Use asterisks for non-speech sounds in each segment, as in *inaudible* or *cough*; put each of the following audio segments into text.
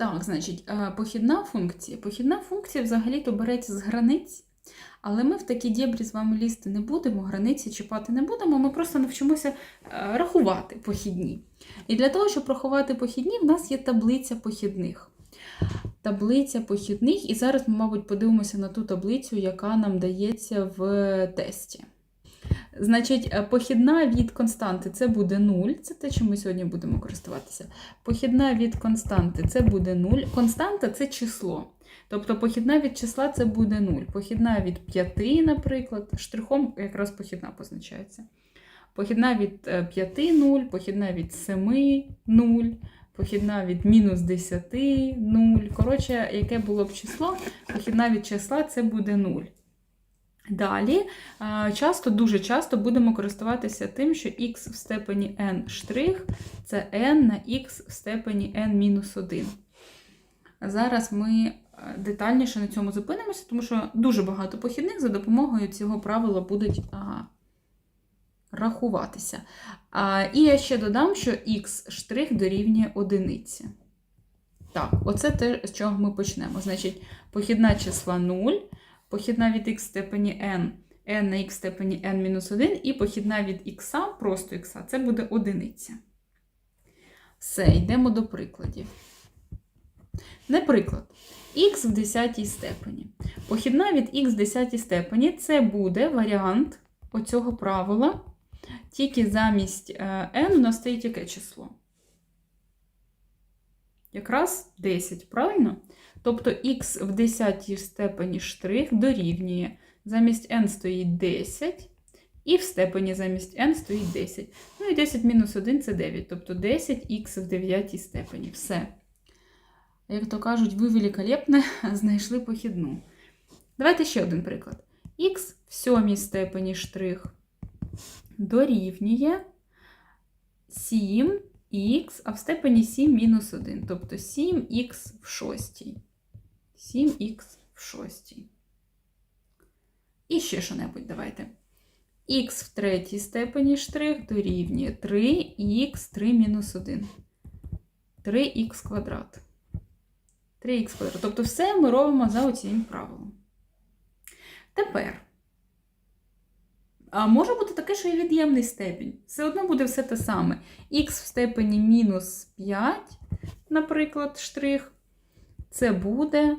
Так, значить, е, похідна функція. Похідна функція взагалі-то береться з границь, але ми в такі дєбрі з вами лізти не будемо, границі чіпати не будемо, ми просто навчимося е, рахувати похідні. І для того, щоб рахувати похідні, в нас є таблиця похідних. Таблиця похідних, і зараз ми, мабуть, подивимося на ту таблицю, яка нам дається в тесті. Значить, е, похідна від константи це буде 0, це те, чим ми сьогодні будемо користуватися. Похідна від константи це буде 0. Константа це число. Тобто похідна від числа це буде 0. Похідна від 5, наприклад, штрихом якраз похідна позначається. Похідна від 5 0, похідна від 7 0, похідна від мінус 10 0. Коротше, яке було б число, похідна від числа це буде 0. Далі, часто, дуже часто будемо користуватися тим, що х в степені n це n на х в степені n-1. Зараз ми е, детальніше на цьому зупинимося, тому що дуже багато похідних за допомогою цього правила будуть а, рахуватися. А, і я ще додам, що х дорівнює одиниці. Так, оце те, з чого ми почнемо. Значить, похідна числа 0 похідна від х в степені n, n на х в степені n-1, і похідна від х, просто х, це буде одиниця. Все, йдемо до прикладів. Наприклад, х в 10 степені. Похідна від х в 10 степені це буде варіант оцього правила, тільки замість е, n у нас стоїть яке число? Якраз 10, правильно? Тобто х в 10 степені штрих дорівнює. Замість n стоїть 10, і в степені замість n стоїть 10. Ну і 10 мінус 1 це 9, тобто 10х в 9 степені. Все. Як то кажуть, ви великолепно *laughs* знайшли похідну. Давайте ще один приклад. х в 7 степені штрих дорівнює 7 х, а в степені 7 мінус 1, тобто 7х в 6. 7х в 6. І ще що-небудь давайте. х в третій степені штрих дорівнює 3х 3 мінус 1. 3х квадрат. 3х квадрат. Тобто все ми робимо за оцінним правилом. Тепер. А може бути таке, що і від'ємний степінь. Все одно буде все те саме. Х в степені мінус 5, наприклад, штрих. Це буде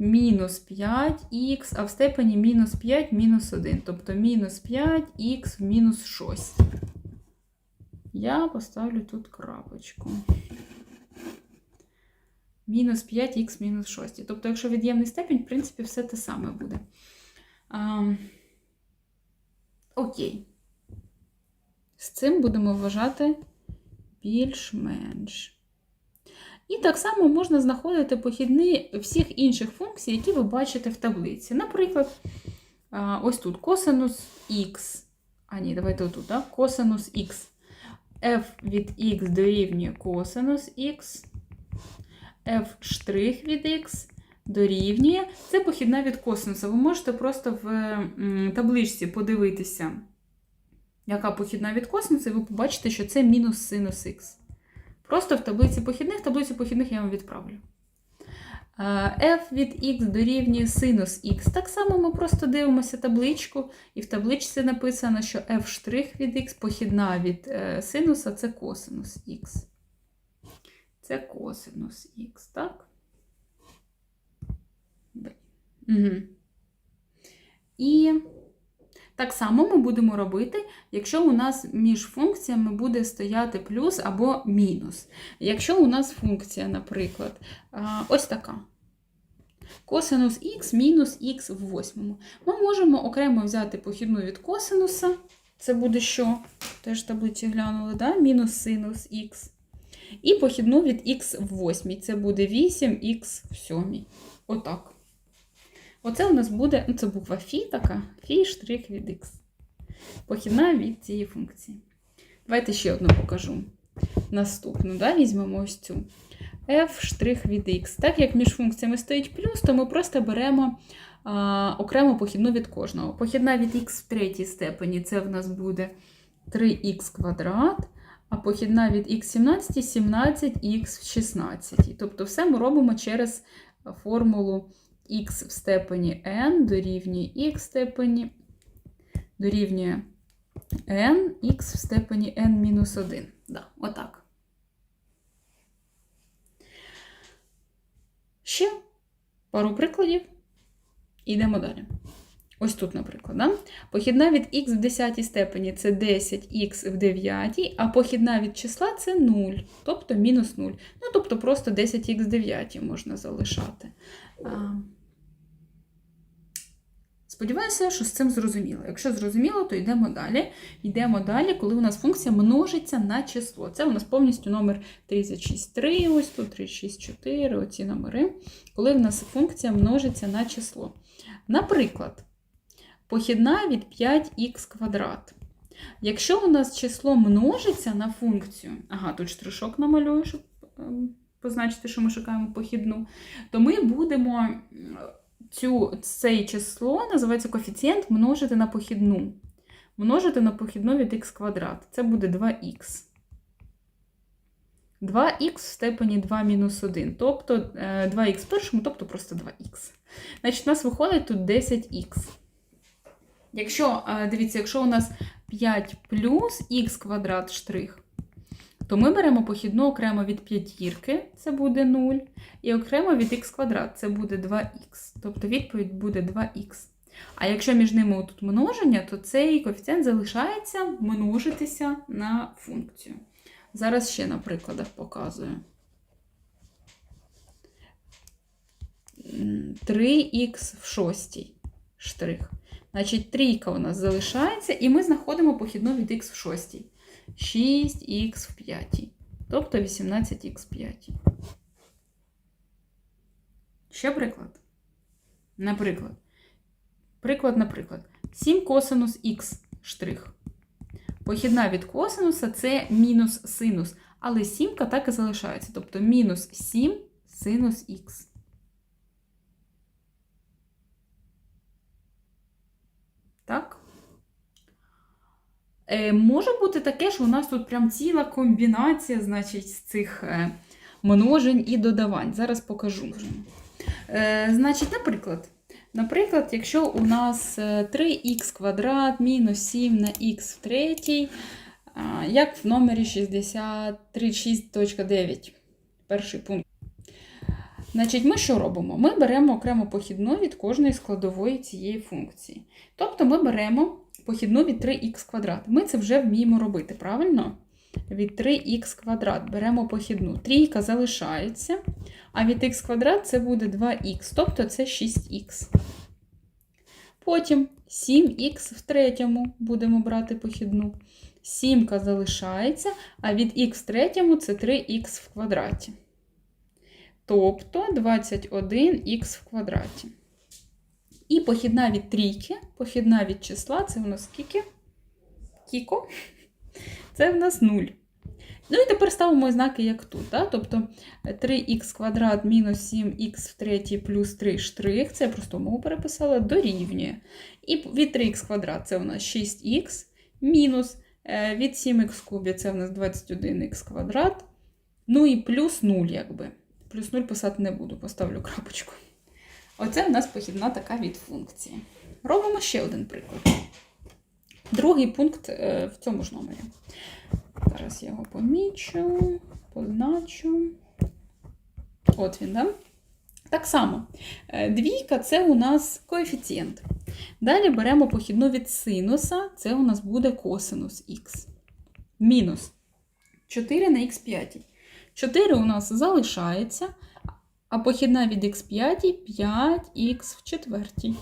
мінус 5х, а в степені мінус 5 мінус 1. Тобто мінус 5х в мінус 6. Я поставлю тут крапочку. Мінус 5х мінус 6. Тобто, якщо від'ємний степінь, в принципі, все те саме буде. А, Окей. З цим будемо вважати більш-менш. І так само можна знаходити похідні всіх інших функцій, які ви бачите в таблиці. Наприклад, ось тут косинус х. А, ні, давайте отут, так? косинус х. f від х дорівнює косинус х, f від х дорівнює. Це похідна від косинуса. Ви можете просто в табличці подивитися, яка похідна від косинуса, і ви побачите, що це мінус синус х. Просто в таблиці похідних, таблицю похідних я вам відправлю. f від х дорівнює синус х. Так само ми просто дивимося табличку, і в табличці написано, що f' від х похідна від е, синуса це косинус х. Це косинус х, так? Угу. І так само ми будемо робити, якщо у нас між функціями буде стояти плюс або мінус. Якщо у нас функція, наприклад, ось така. Косинус х мінус х в восьмому. Ми можемо окремо взяти похідну від косинуса. Це буде що? Теж таблиці глянули, да? мінус синус х. І похідну від х в восьмій. Це буде 8х в сьомій. Отак. Оце у нас буде, ну це буква Фі така, Фі штрих від Х. Похідна від цієї функції. Давайте ще одну покажу. Наступну, да, візьмемо ось цю. F штрих від Х. Так як між функціями стоїть плюс, то ми просто беремо а, окремо похідну від кожного. Похідна від х в третій степені це в нас буде 3х квадрат. а похідна від х17 17 х в 16. Тобто все ми робимо через формулу х в степені n дорівнює х в степені дорівнює n, х в степені n-1. Да, отак. Ще пару прикладів. Ідемо далі. Ось тут, наприклад. Да? Похідна від х в 10 степені це 10х в 9, а похідна від числа це 0, тобто мінус 0. Ну, тобто просто 10х в 9 можна залишати. Сподіваюся, що з цим зрозуміло. Якщо зрозуміло, то йдемо далі. Йдемо далі, коли у нас функція множиться на число. Це у нас повністю номер 36,3, ось тут 36,4, оці номери. Коли у нас функція множиться на число. Наприклад, похідна від 5х квадрат. Якщо у нас число множиться на функцію, ага, тут штришок намалюю, щоб ем, позначити, що ми шукаємо похідну, то ми будемо цю, це число, називається коефіцієнт, множити на похідну. Множити на похідну від х квадрат. Це буде 2х. 2х в степені 2 мінус 1, тобто 2х в першому, тобто просто 2х. Значить, у нас виходить тут 10х. Якщо, дивіться, якщо у нас 5 плюс х квадрат штрих, то ми беремо похідну окремо від п'ятірки, це буде 0, і окремо від х квадрат, це буде 2х. Тобто відповідь буде 2х. А якщо між ними тут множення, то цей коефіцієнт залишається множитися на функцію. Зараз ще на прикладах показую. 3х в шостій штрих. Значить, трійка у нас залишається, і ми знаходимо похідну від х в шостій. 6х в 5. Тобто 18х в 5. Ще приклад. Наприклад. Приклад, наприклад. 7 косинус х штрих. Похідна від косинуса це мінус синус. Але сімка так і залишається. Тобто мінус 7 синус х. Так? Е, Може бути таке, що у нас тут прям ціла комбінація, значить, з цих е, множень і додавань. Зараз покажу. Е, Значить, наприклад, наприклад, якщо у нас 3х квадрат мінус 7 на х в третій, як в номері 63.6.9, перший пункт. Значить, ми що робимо? Ми беремо окремо похідну від кожної складової цієї функції. Тобто ми беремо похідну від 3х квадрат. Ми це вже вміємо робити, правильно? Від 3х квадрат беремо похідну. Трійка залишається, а від х квадрат це буде 2х, тобто це 6х. Потім 7х в третьому будемо брати похідну. Сімка залишається, а від х в третьому це 3х в квадраті. Тобто 21х в квадраті. І похідна від трійки, похідна від числа це у нас скільки? Кіко? *laughs* Це в нас 0. Ну і тепер ставимо знаки, як тут. Да? Тобто 3х квадрат мінус 7х в третій плюс 3 штрих, це я просто мову переписала, дорівнює. І від 3х квадрат це у нас 6х, мінус е, від 7х кубі це у нас 21х квадрат. Ну і плюс 0, якби. Плюс 0 писати не буду, поставлю крапочку. Оце в нас похідна така від функції. Робимо ще один приклад. Другий пункт е, в цьому ж номері. Зараз я його помічу, позначу. От він, да? Так само, е, двійка це у нас коефіцієнт. Далі беремо похідну від синуса, це у нас буде косинус х. Мінус 4 на х5. 4 у нас залишається, а похідна від х5 5х в четвертій.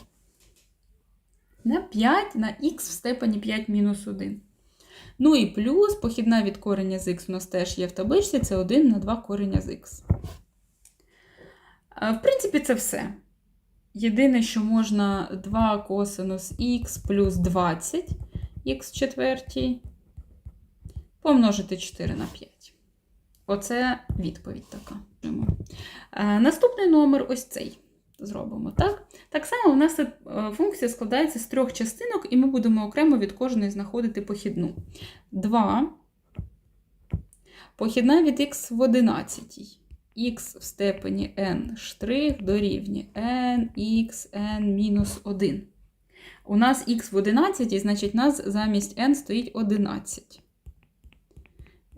На 5 на х в степені 5 мінус 1. Ну і плюс похідна від кореня з х у нас теж є в табличці, це 1 на 2 кореня з х. В принципі, це все. Єдине, що можна 2 косинус х плюс 20 х в четвертій помножити 4 на 5. Оце відповідь така. Е, наступний номер ось цей. Зробимо, так? Так само у нас е, функція складається з трьох частинок, і ми будемо окремо від кожної знаходити похідну. 2 Похідна від х в 11. х в степені n штрих дорівнює nxn мінус 1. У нас х в 11, значить, у нас замість n стоїть 11.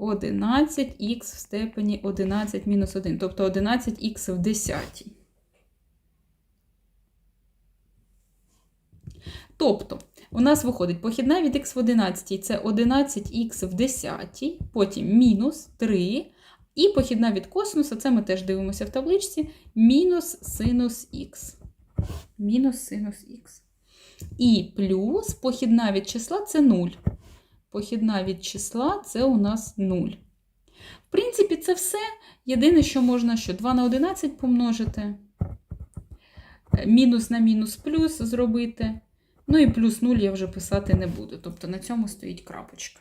11х в степені 11 мінус 1, тобто 11х в 10. Тобто, у нас виходить похідна від х в 11, це 11х в 10, потім мінус 3, і похідна від косинуса, це ми теж дивимося в табличці, мінус синус х. Мінус синус х. І плюс похідна від числа це 0. Похідна від числа це у нас 0. В принципі, це все. Єдине, що можна що 2 на 11 помножити, мінус на мінус плюс зробити. Ну і плюс 0 я вже писати не буду. Тобто на цьому стоїть крапочка.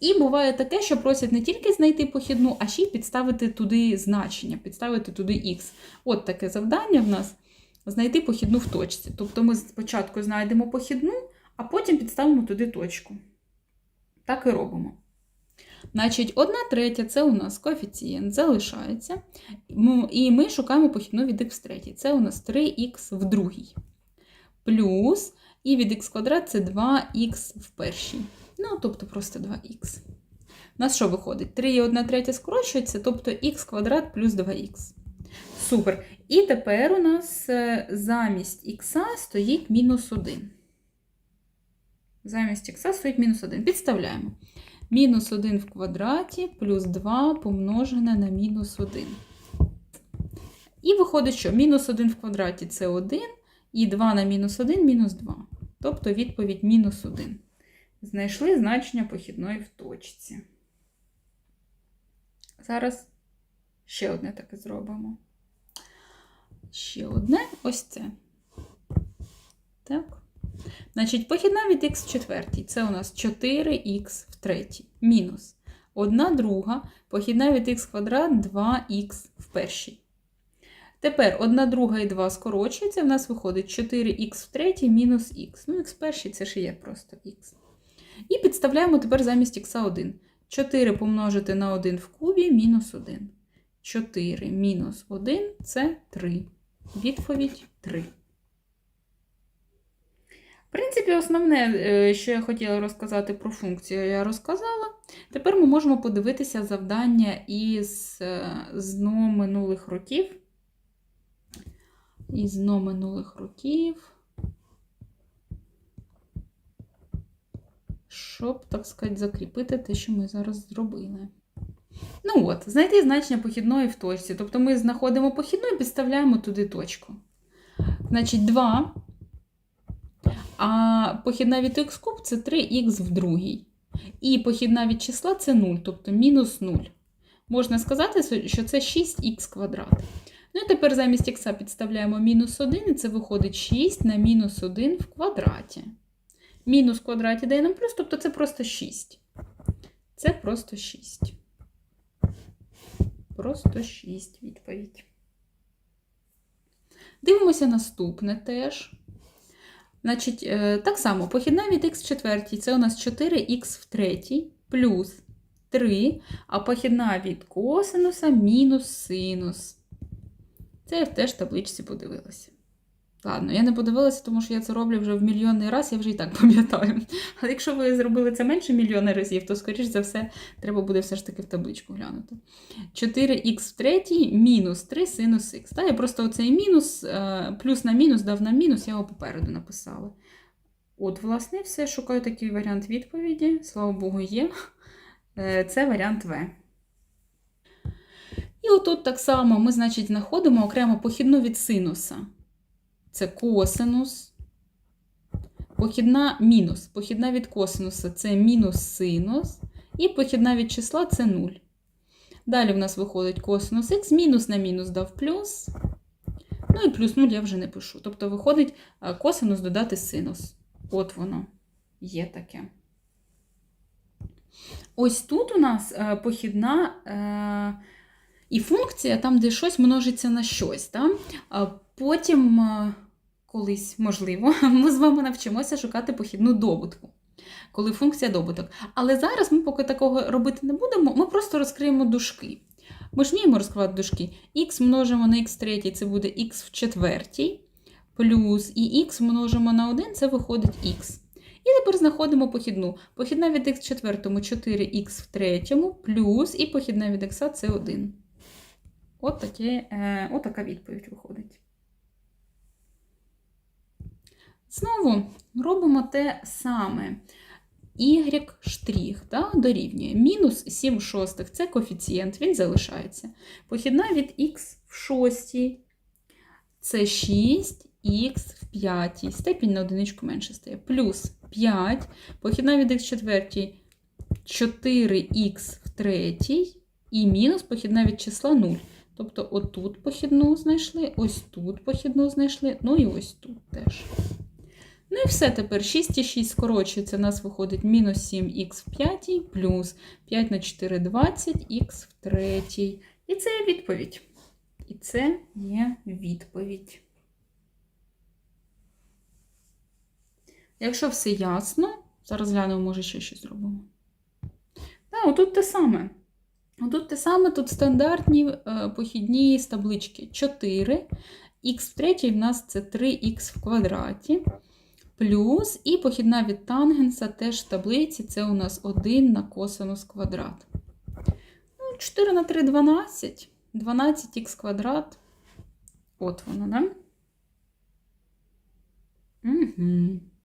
І буває таке, що просять не тільки знайти похідну, а ще й підставити туди значення, підставити туди х. От таке завдання в нас знайти похідну в точці. Тобто ми спочатку знайдемо похідну, а потім підставимо туди точку. Так і робимо. Значить, 1 третя це у нас коефіцієнт, залишається. І ми шукаємо похідну від х в третій. Це у нас 3х в другій. Плюс, і від х квадрат це 2х в першій. Ну, тобто просто 2х. У нас що виходить? 3 і 1 третя скорочується, тобто х квадрат плюс 2х. Супер. І тепер у нас е, замість х стоїть мінус 1. Замість х стоїть мінус 1. Підставляємо. Мінус 1 в квадраті плюс 2 помножене на мінус 1. І виходить, що мінус 1 в квадраті це 1, і 2 на мінус 1 мінус 2. Тобто відповідь мінус 1. Знайшли значення похідної в точці. Зараз ще одне таке зробимо. Ще одне ось це. Так. Значить, похідна від х в четвертій. Це у нас 4х в третій. Мінус 1 друга, похідна від х квадрат 2х в першій. Тепер 1 друга і 2 скорочується, в нас виходить 4х в третій мінус х. Ну, х в першій це ж є просто х. І підставляємо тепер замість х 1. 4 помножити на 1 в кубі мінус 1. 4 мінус 1 це 3. Відповідь 3. В принципі, основне, е, що я хотіла розказати про функцію, я розказала. Тепер ми можемо подивитися завдання із ЗНО минулих років. Із ЗНО минулих років. Щоб, так сказати, закріпити те, що ми зараз зробили. Ну от, знайти значення похідної в точці. Тобто ми знаходимо похідну і підставляємо туди точку. Значить, 2. А похідна від х куб це 3х в другій. І похідна від числа це 0, тобто мінус 0. Можна сказати, що це 6х квадрат. Ну і тепер замість х підставляємо мінус 1, і це виходить 6 на мінус 1 в квадраті. Мінус в квадраті дає нам плюс, тобто це просто 6. Це просто 6. Просто 6 відповідь. Дивимося наступне теж. Значить, е, так само, похідна від х в четвертій, це у нас 4х в третій плюс 3, а похідна від косинуса мінус синус. Це я теж в табличці подивилася. Ладно, я не подивилася, тому що я це роблю вже в мільйонний раз, я вже і так пам'ятаю. Але якщо ви зробили це менше мільйона разів, то, скоріш за все, треба буде все ж таки в табличку глянути. 4х в третій мінус 3 синус х. Та, я просто оцей мінус, е, плюс на мінус дав на мінус, я його попереду написала. От, власне, все. Шукаю такий варіант відповіді. Слава Богу, є. Е, це варіант В. І отут так само ми, значить, знаходимо окремо похідну від синуса це косинус. Похідна мінус. Похідна від косинуса це мінус синус. І похідна від числа це 0. Далі в нас виходить косинус х, мінус на мінус дав плюс. Ну і плюс 0 я вже не пишу. Тобто виходить косинус додати синус. От воно є таке. Ось тут у нас е, похідна е, і функція, там, де щось множиться на щось. Потім колись, можливо, *laughs* ми з вами навчимося шукати похідну добутку. коли функція добуток. Але зараз ми поки такого робити не будемо, ми просто розкриємо дужки. Ми ж вміємо розкривати дужки. х множимо на х третій, це буде х в четвертій, плюс і х множимо на 1, це виходить х. І тепер знаходимо похідну. Похідна від х в четвертому 4х в третьому, плюс і похідна від х це 1. От, таке, е, от така відповідь виходить. Знову робимо те саме. Y штрих да, дорівнює. Мінус 7 шостих це коефіцієнт, він залишається. Похідна від х в шостій це 6х в п'ятій. Степінь на одиничку менше стає. Плюс 5. Похідна від х четвертій 4х в третій. І мінус похідна від числа 0. Тобто отут похідну знайшли, ось тут похідну знайшли, ну і ось тут теж. Ну і все тепер 6 і 6 скорочується, у нас виходить мінус 7х в п'ятій, плюс 5 на 4 20, х в третій. І це є відповідь. І це є відповідь. Якщо все ясно, зараз глянемо, може ще щось зробимо. Так, отут те саме. Отут те саме, тут стандартні е, похідні з таблички 4. Х в третій в нас це 3х в квадраті. Плюс і похідна від тангенса теж в таблиці це у нас 1 на косинус квадрат. Ну, 4 на 3 12. 12х квадрат. От воно, да? Угу.